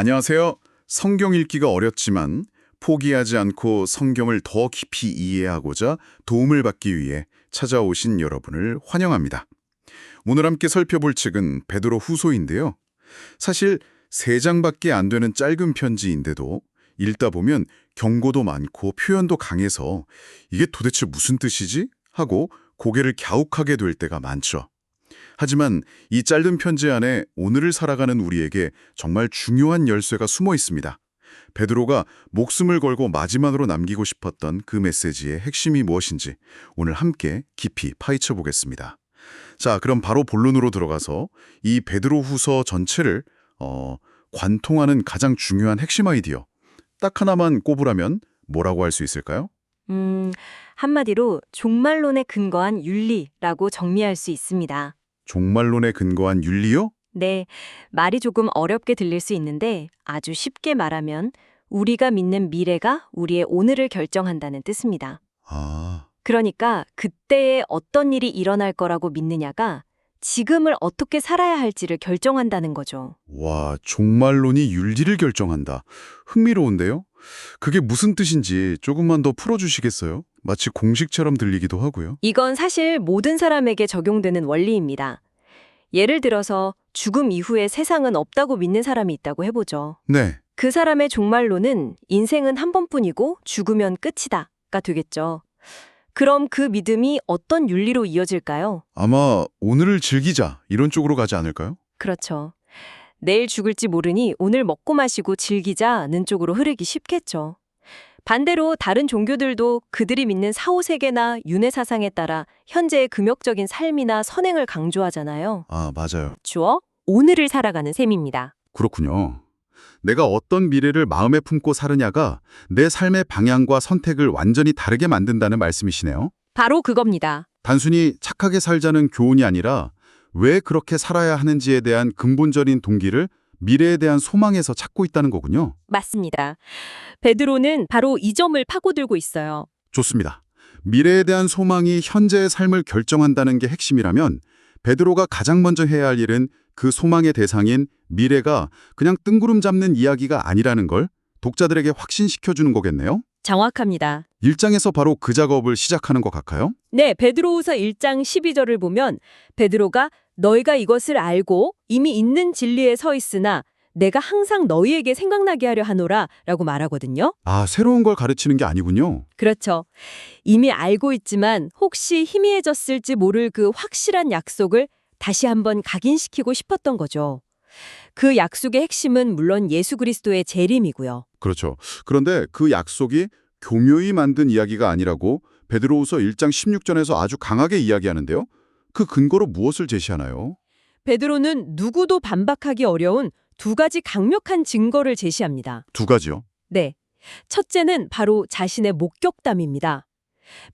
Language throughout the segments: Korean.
안녕하세요. 성경 읽기가 어렵지만 포기하지 않고 성경을 더 깊이 이해하고자 도움을 받기 위해 찾아오신 여러분을 환영합니다. 오늘 함께 살펴볼 책은 베드로 후소인데요. 사실 세 장밖에 안 되는 짧은 편지인데도 읽다 보면 경고도 많고 표현도 강해서 이게 도대체 무슨 뜻이지? 하고 고개를 갸욱하게 될 때가 많죠. 하지만 이 짧은 편지 안에 오늘을 살아가는 우리에게 정말 중요한 열쇠가 숨어 있습니다. 베드로가 목숨을 걸고 마지막으로 남기고 싶었던 그 메시지의 핵심이 무엇인지 오늘 함께 깊이 파헤쳐 보겠습니다. 자, 그럼 바로 본론으로 들어가서 이 베드로 후서 전체를 어, 관통하는 가장 중요한 핵심 아이디어 딱 하나만 꼽으라면 뭐라고 할 수 있을까요? 음, 한마디로 종말론에 근거한 윤리라고 정리할 수 있습니다. 종말론에 근거한 윤리요? 네, 말이 조금 어렵게 들릴 수 있는데 아주 쉽게 말하면 우리가 믿는 미래가 우리의 오늘을 결정한다는 뜻입니다. 아, 그러니까 그때에 어떤 일이 일어날 거라고 믿느냐가 지금을 어떻게 살아야 할지를 결정한다는 거죠. 와, 종말론이 윤리를 결정한다. 흥미로운데요? 그게 무슨 뜻인지 조금만 더 풀어주시겠어요? 마치 공식처럼 들리기도 하고요. 이건 사실 모든 사람에게 적용되는 원리입니다. 예를 들어서 죽음 이후에 세상은 없다고 믿는 사람이 있다고 해보죠. 네, 그 사람의 종말로는 인생은 한 번뿐이고 죽으면 끝이다가 되겠죠. 그럼 그 믿음이 어떤 윤리로 이어질까요? 아마 오늘을 즐기자 이런 쪽으로 가지 않을까요? 그렇죠. 내일 죽을지 모르니 오늘 먹고 마시고 즐기자는 쪽으로 흐르기 쉽겠죠. 반대로 다른 종교들도 그들이 믿는 사후세계나 윤회 사상에 따라 현재의 금욕적인 삶이나 선행을 강조하잖아요. 아, 맞아요. 주어 오늘을 살아가는 셈입니다. 그렇군요. 내가 어떤 미래를 마음에 품고 살으냐가 내 삶의 방향과 선택을 완전히 다르게 만든다는 말씀이시네요. 바로 그겁니다. 단순히 착하게 살자는 교훈이 아니라 왜 그렇게 살아야 하는지에 대한 근본적인 동기를 미래에 대한 소망에서 찾고 있다는 거군요. 맞습니다. 베드로는 바로 이 점을 파고들고 있어요. 좋습니다. 미래에 대한 소망이 현재의 삶을 결정한다는 게 핵심이라면 베드로가 가장 먼저 해야 할 일은 그 소망의 대상인 미래가 그냥 뜬구름 잡는 이야기가 아니라는 걸 독자들에게 확신시켜주는 거겠네요. 정확합니다. 1장에서 바로 그 작업을 시작하는 것 같아요. 네, 베드로후서 1장 12절을 보면 베드로가 너희가 이것을 알고 이미 있는 진리에 서 있으나 내가 항상 너희에게 생각나게 하려 하노라 라고 말하거든요. 아, 새로운 걸 가르치는 게 아니군요. 그렇죠. 이미 알고 있지만 혹시 희미해졌을지 모를 그 확실한 약속을 다시 한번 각인시키고 싶었던 거죠. 그 약속의 핵심은 물론 예수 그리스도의 재림이고요. 그렇죠. 그런데 그 약속이 교묘히 만든 이야기가 아니라고 베드로후서 1장 16절에서 아주 강하게 이야기하는데요. 그 근거로 무엇을 제시하나요? 베드로는 누구도 반박하기 어려운 두 가지 강력한 증거를 제시합니다. 두 가지요. 네. 첫째는 바로 자신의 목격담입니다.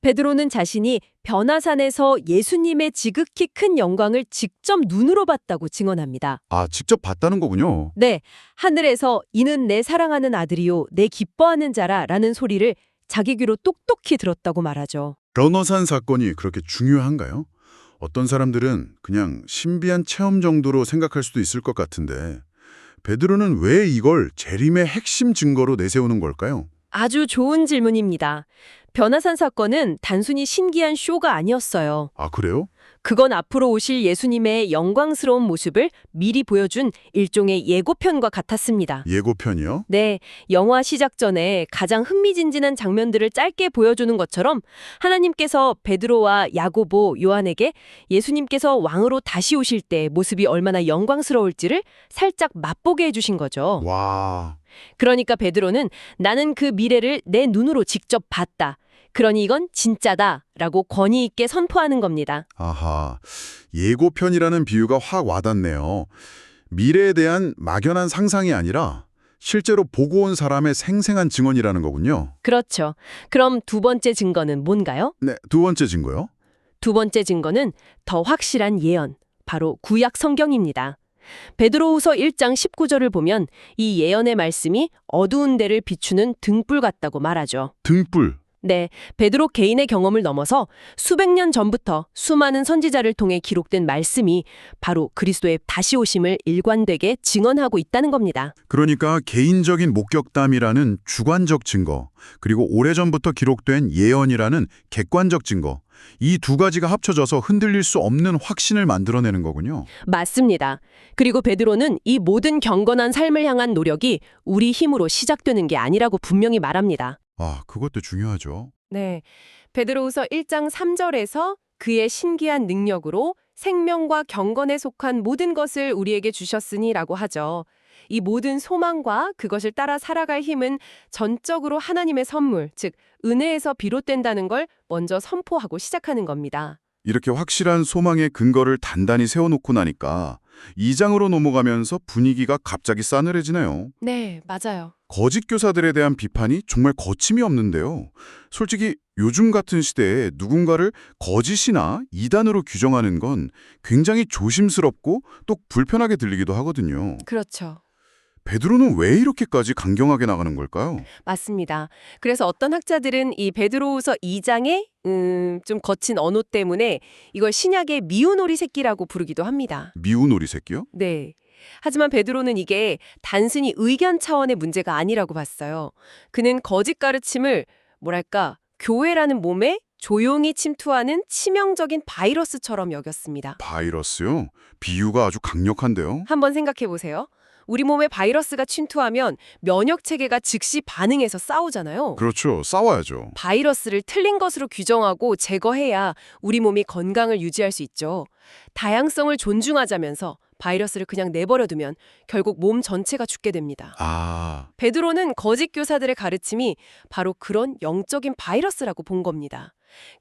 베드로는 자신이 변화산에서 예수님의 지극히 큰 영광을 직접 눈으로 봤다고 증언합니다. 아, 직접 봤다는 거군요. 네, 하늘에서 이는 내 사랑하는 아들이요, 내 기뻐하는 자라 라는 소리를 자기 귀로 똑똑히 들었다고 말하죠. 변호산 사건이 그렇게 중요한가요? 어떤 사람들은 그냥 신비한 체험 정도로 생각할 수도 있을 것 같은데 베드로는 왜 이걸 재림의 핵심 증거로 내세우는 걸까요? 아주 좋은 질문입니다. 변화산 사건은 단순히 신기한 쇼가 아니었어요. 아, 그래요? 그건 앞으로 오실 예수님의 영광스러운 모습을 미리 보여준 일종의 예고편과 같았습니다. 예고편이요? 네, 영화 시작 전에 가장 흥미진진한 장면들을 짧게 보여주는 것처럼 하나님께서 베드로와 야고보, 요한에게 예수님께서 왕으로 다시 오실 때 모습이 얼마나 영광스러울지를 살짝 맛보게 해주신 거죠. 와, 그러니까 베드로는 나는 그 미래를 내 눈으로 직접 봤다. 그러니 이건 진짜다라고 권위 있게 선포하는 겁니다. 아하, 예고편이라는 비유가 확 와닿네요. 미래에 대한 막연한 상상이 아니라 실제로 보고 온 사람의 생생한 증언이라는 거군요. 그렇죠. 그럼 두 번째 증거는 뭔가요? 네, 두 번째 증거요. 두 번째 증거는 더 확실한 예언, 바로 구약 성경입니다. 베드로후서 1장 19절을 보면 이 예언의 말씀이 어두운 데를 비추는 등불 같다고 말하죠. 등불. 네, 베드로 개인의 경험을 넘어서 수백 년 전부터 수많은 선지자를 통해 기록된 말씀이 바로 그리스도의 다시 오심을 일관되게 증언하고 있다는 겁니다. 그러니까 개인적인 목격담이라는 주관적 증거, 그리고 오래전부터 기록된 예언이라는 객관적 증거, 이 두 가지가 합쳐져서 흔들릴 수 없는 확신을 만들어내는 거군요. 맞습니다. 그리고 베드로는 이 모든 경건한 삶을 향한 노력이 우리 힘으로 시작되는 게 아니라고 분명히 말합니다. 아, 그것도 중요하죠. 네. 베드로후서 1장 3절에서 그의 신기한 능력으로 생명과 경건에 속한 모든 것을 우리에게 주셨으니라고 하죠. 이 모든 소망과 그것을 따라 살아갈 힘은 전적으로 하나님의 선물, 즉 은혜에서 비롯된다는 걸 먼저 선포하고 시작하는 겁니다. 이렇게 확실한 소망의 근거를 단단히 세워놓고 나니까 2장으로 넘어가면서 분위기가 갑자기 싸늘해지네요. 네, 맞아요. 거짓 교사들에 대한 비판이 정말 거침이 없는데요. 솔직히 요즘 같은 시대에 누군가를 거짓이나 이단으로 규정하는 건 굉장히 조심스럽고 또 불편하게 들리기도 하거든요. 그렇죠. 베드로는 왜 이렇게까지 강경하게 나가는 걸까요? 맞습니다. 그래서 어떤 학자들은 이 베드로후서 2장의 음, 좀 거친 언어 때문에 이걸 신약의 미운 오리 새끼라고 부르기도 합니다. 미운 오리 새끼요? 네. 하지만 베드로는 이게 단순히 의견 차원의 문제가 아니라고 봤어요. 그는 거짓 가르침을 뭐랄까 교회라는 몸에 조용히 침투하는 치명적인 바이러스처럼 여겼습니다. 바이러스요? 비유가 아주 강력한데요. 한번 생각해 보세요. 우리 몸에 바이러스가 침투하면 면역 체계가 즉시 반응해서 싸우잖아요. 그렇죠. 싸워야죠. 바이러스를 틀린 것으로 규정하고 제거해야 우리 몸이 건강을 유지할 수 있죠. 다양성을 존중하자면서 바이러스를 그냥 내버려두면 결국 몸 전체가 죽게 됩니다. 아, 베드로는 거짓 교사들의 가르침이 바로 그런 영적인 바이러스라고 본 겁니다.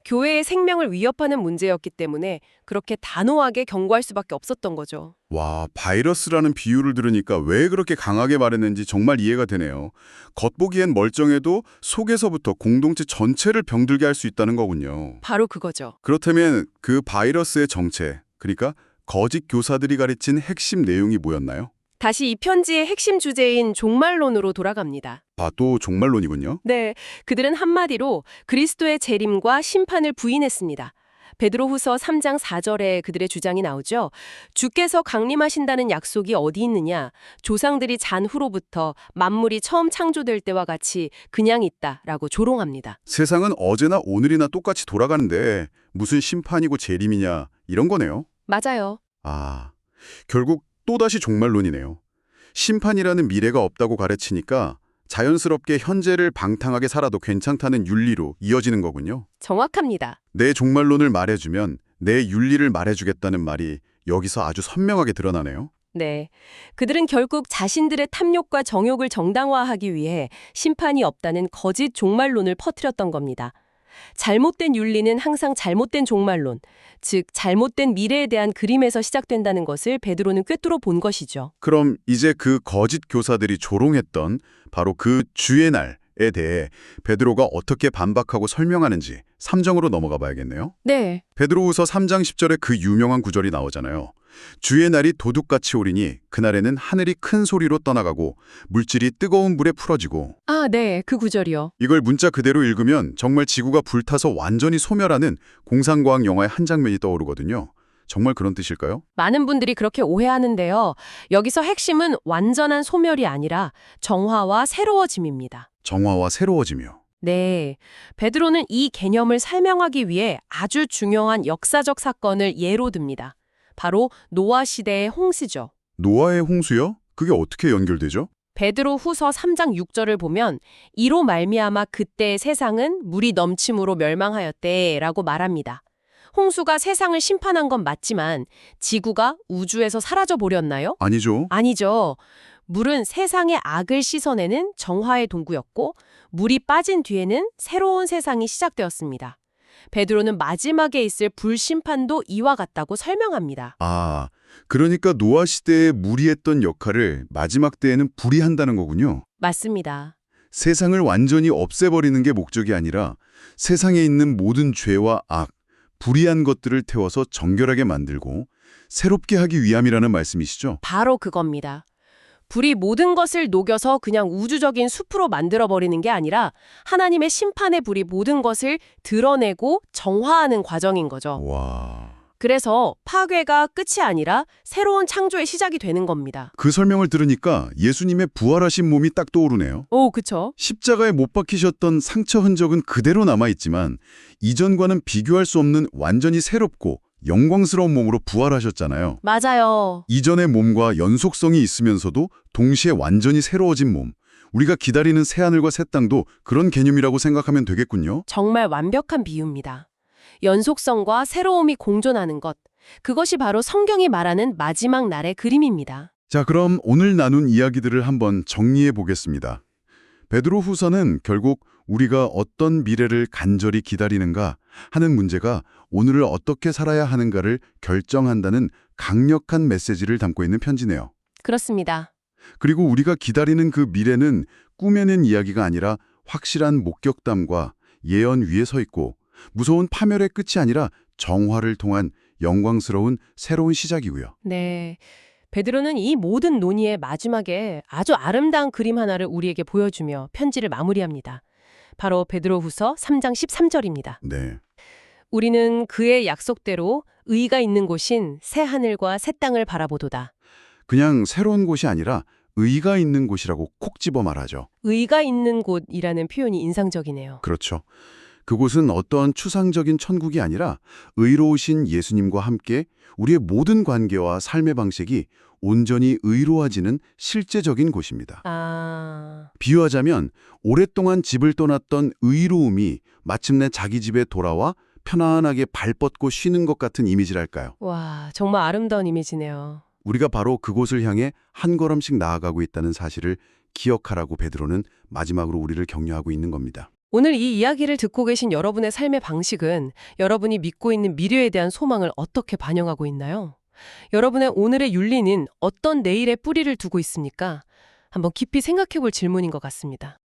교회의 생명을 위협하는 문제였기 때문에 그렇게 단호하게 경고할 수밖에 없었던 거죠. 와, 바이러스라는 비유를 들으니까 왜 그렇게 강하게 말했는지 정말 이해가 되네요. 겉보기엔 멀쩡해도 속에서부터 공동체 전체를 병들게 할 수 있다는 거군요. 바로 그거죠. 그렇다면 그 바이러스의 정체, 그러니까 거짓 교사들이 가르친 핵심 내용이 뭐였나요? 다시 이 편지의 핵심 주제인 종말론으로 돌아갑니다. 아, 또 종말론이군요. 네, 그들은 한마디로 그리스도의 재림과 심판을 부인했습니다. 베드로후서 3장 4절에 그들의 주장이 나오죠. 주께서 강림하신다는 약속이 어디 있느냐? 조상들이 잔 후로부터 만물이 처음 창조될 때와 같이 그냥 있다라고 조롱합니다. 세상은 어제나 오늘이나 똑같이 돌아가는데 무슨 심판이고 재림이냐 이런 거네요. 맞아요. 아, 결국 또다시 종말론이네요. 심판이라는 미래가 없다고 가르치니까 자연스럽게 현재를 방탕하게 살아도 괜찮다는 윤리로 이어지는 거군요. 정확합니다. 내 종말론을 말해주면 내 윤리를 말해주겠다는 말이 여기서 아주 선명하게 드러나네요. 네. 그들은 결국 자신들의 탐욕과 정욕을 정당화하기 위해 심판이 없다는 거짓 종말론을 퍼뜨렸던 겁니다. 잘못된 윤리는 항상 잘못된 종말론, 즉 잘못된 미래에 대한 그림에서 시작된다는 것을 베드로는 꿰뚫어 본 것이죠. 그럼 이제 그 거짓 교사들이 조롱했던 바로 그 주의 날에 대해 베드로가 어떻게 반박하고 설명하는지 3장으로 넘어가 봐야겠네요. 네. 베드로후서 3장 10절에 그 유명한 구절이 나오잖아요. 주의 날이 도둑같이 오리니 그날에는 하늘이 큰 소리로 떠나가고 물질이 뜨거운 불에 풀어지고 아, 네. 그 구절이요. 이걸 문자 그대로 읽으면 정말 지구가 불타서 완전히 소멸하는 공상과학 영화의 한 장면이 떠오르거든요. 정말 그런 뜻일까요? 많은 분들이 그렇게 오해하는데요. 여기서 핵심은 완전한 소멸이 아니라 정화와 새로워짐입니다. 정화와 새로워지며. 네. 베드로는 이 개념을 설명하기 위해 아주 중요한 역사적 사건을 예로 듭니다. 바로 노아 시대의 홍수죠. 노아의 홍수요? 그게 어떻게 연결되죠? 베드로 후서 3장 6절을 보면 이로 말미암아 그때의 세상은 물이 넘침으로 멸망하였대 라고 말합니다. 홍수가 세상을 심판한 건 맞지만 지구가 우주에서 사라져 버렸나요? 아니죠. 아니죠. 물은 세상의 악을 씻어내는 정화의 동구였고 물이 빠진 뒤에는 새로운 세상이 시작되었습니다. 베드로는 마지막에 있을 불심판도 이와 같다고 설명합니다. 아, 그러니까 노아 시대에 물이 했던 역할을 마지막 때에는 불이 한다는 거군요. 맞습니다. 세상을 완전히 없애버리는 게 목적이 아니라 세상에 있는 모든 죄와 악, 불의한 것들을 태워서 정결하게 만들고 새롭게 하기 위함이라는 말씀이시죠? 바로 그겁니다. 불이 모든 것을 녹여서 그냥 우주적인 숲으로 만들어버리는 게 아니라 하나님의 심판의 불이 모든 것을 드러내고 정화하는 과정인 거죠. 와. 그래서 파괴가 끝이 아니라 새로운 창조의 시작이 되는 겁니다. 그 설명을 들으니까 예수님의 부활하신 몸이 딱 떠오르네요. 오, 그쵸? 십자가에 못 박히셨던 상처 흔적은 그대로 남아있지만 이전과는 비교할 수 없는 완전히 새롭고 영광스러운 몸으로 부활하셨잖아요. 맞아요. 이전의 몸과 연속성이 있으면서도 동시에 완전히 새로워진 몸. 우리가 기다리는 새하늘과 새 땅도 그런 개념이라고 생각하면 되겠군요. 정말 완벽한 비유입니다. 연속성과 새로움이 공존하는 것. 그것이 바로 성경이 말하는 마지막 날의 그림입니다. 자, 그럼 오늘 나눈 이야기들을 한번 정리해 보겠습니다. 베드로 후서는 결국 우리가 어떤 미래를 간절히 기다리는가 하는 문제가 오늘을 어떻게 살아야 하는가를 결정한다는 강력한 메시지를 담고 있는 편지네요. 그렇습니다. 그리고 우리가 기다리는 그 미래는 꾸며낸 이야기가 아니라 확실한 목격담과 예언 위에 서 있고 무서운 파멸의 끝이 아니라 정화를 통한 영광스러운 새로운 시작이고요. 네. 베드로는 이 모든 논의의 마지막에 아주 아름다운 그림 하나를 우리에게 보여주며 편지를 마무리합니다. 바로 베드로후서 3장 13절입니다. 네. 우리는 그의 약속대로 의가 있는 곳인 새 하늘과 새 땅을 바라보도다. 그냥 새로운 곳이 아니라 의가 있는 곳이라고 콕 집어 말하죠. 의가 있는 곳이라는 표현이 인상적이네요. 그렇죠. 그곳은 어떠한 추상적인 천국이 아니라 의로우신 예수님과 함께 우리의 모든 관계와 삶의 방식이 온전히 의로워지는 실제적인 곳입니다. 아, 비유하자면 오랫동안 집을 떠났던 의로움이 마침내 자기 집에 돌아와 편안하게 발 뻗고 쉬는 것 같은 이미지랄까요? 와, 정말 아름다운 이미지네요. 우리가 바로 그곳을 향해 한 걸음씩 나아가고 있다는 사실을 기억하라고 베드로는 마지막으로 우리를 격려하고 있는 겁니다. 오늘 이 이야기를 듣고 계신 여러분의 삶의 방식은 여러분이 믿고 있는 미래에 대한 소망을 어떻게 반영하고 있나요? 여러분의 오늘의 윤리는 어떤 내일의 뿌리를 두고 있습니까? 한번 깊이 생각해 볼 질문인 것 같습니다.